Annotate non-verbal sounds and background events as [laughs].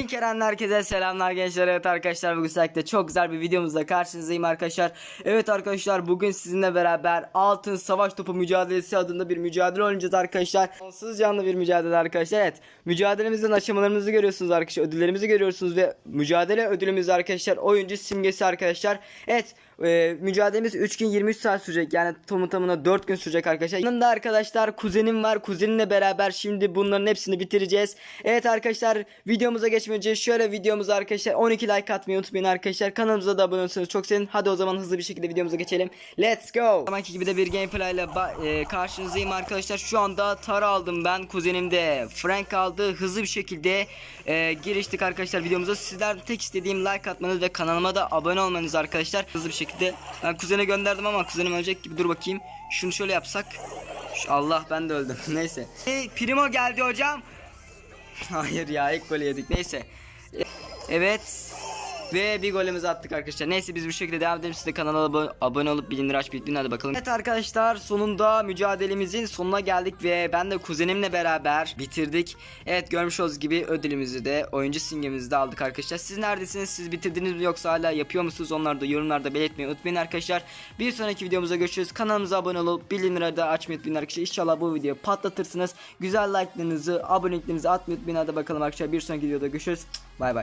İlk Eren herkese selamlar gençler. Evet arkadaşlar bugün sizlerle çok güzel bir videomuzla karşınızdayım arkadaşlar. Evet arkadaşlar bugün sizinle beraber Altın Savaş Topu Mücadelesi adında bir mücadele oynayacağız arkadaşlar. Sonsuz canlı bir mücadele arkadaşlar. Evet mücadelemizin aşamalarımızı görüyorsunuz arkadaşlar. Ödüllerimizi görüyorsunuz ve mücadele ödülümüz arkadaşlar oyuncu simgesi arkadaşlar. Evet e, mücadelemiz 3 gün 23 saat sürecek yani tamı tamına 4 gün sürecek arkadaşlar. Yanımda arkadaşlar kuzenim var. Kuzenimle beraber şimdi bunların hepsini bitireceğiz. Evet arkadaşlar videomuza geçmeden şöyle videomuza arkadaşlar 12 like atmayı unutmayın arkadaşlar. Kanalımıza da abone olursanız çok sevinirim. Hadi o zaman hızlı bir şekilde videomuza geçelim. Let's go. Zamanki gibi de bir gameplay ile e, karşınızdayım arkadaşlar. Şu anda Tara aldım ben. Kuzenim de Frank aldı. Hızlı bir şekilde e, giriştik arkadaşlar videomuza. Sizler tek istediğim like atmanız ve kanalıma da abone olmanız arkadaşlar. Hızlı bir şekilde. Ben kuzene gönderdim ama kuzenim ölecek gibi dur bakayım. Şunu şöyle yapsak. Şu- Allah ben de öldüm. [laughs] Neyse. Hey, Primo geldi hocam. [laughs] Hayır ya golü yedik. Neyse. E, Evet. Ve bir golümüzü attık arkadaşlar. Neyse biz bu şekilde devam edelim. Siz de kanala abo- abone olup bildirimleri açmayı unutmayın. Hadi bakalım. Evet arkadaşlar sonunda mücadelemizin sonuna geldik ve ben de kuzenimle beraber bitirdik. Evet görmüş olduğunuz gibi ödülümüzü de oyuncu simgemizi de aldık arkadaşlar. Siz neredesiniz? Siz bitirdiniz mi yoksa hala yapıyor musunuz? Onları da yorumlarda belirtmeyi unutmayın arkadaşlar. Bir sonraki videomuzda görüşürüz. Kanalımıza abone olup bildirimleri de açmayı unutmayın arkadaşlar. İnşallah bu videoyu patlatırsınız. Güzel like'larınızı, aboneliklerinizi atmayı unutmayın. Hadi bakalım arkadaşlar. Bir sonraki videoda görüşürüz. Bay bay.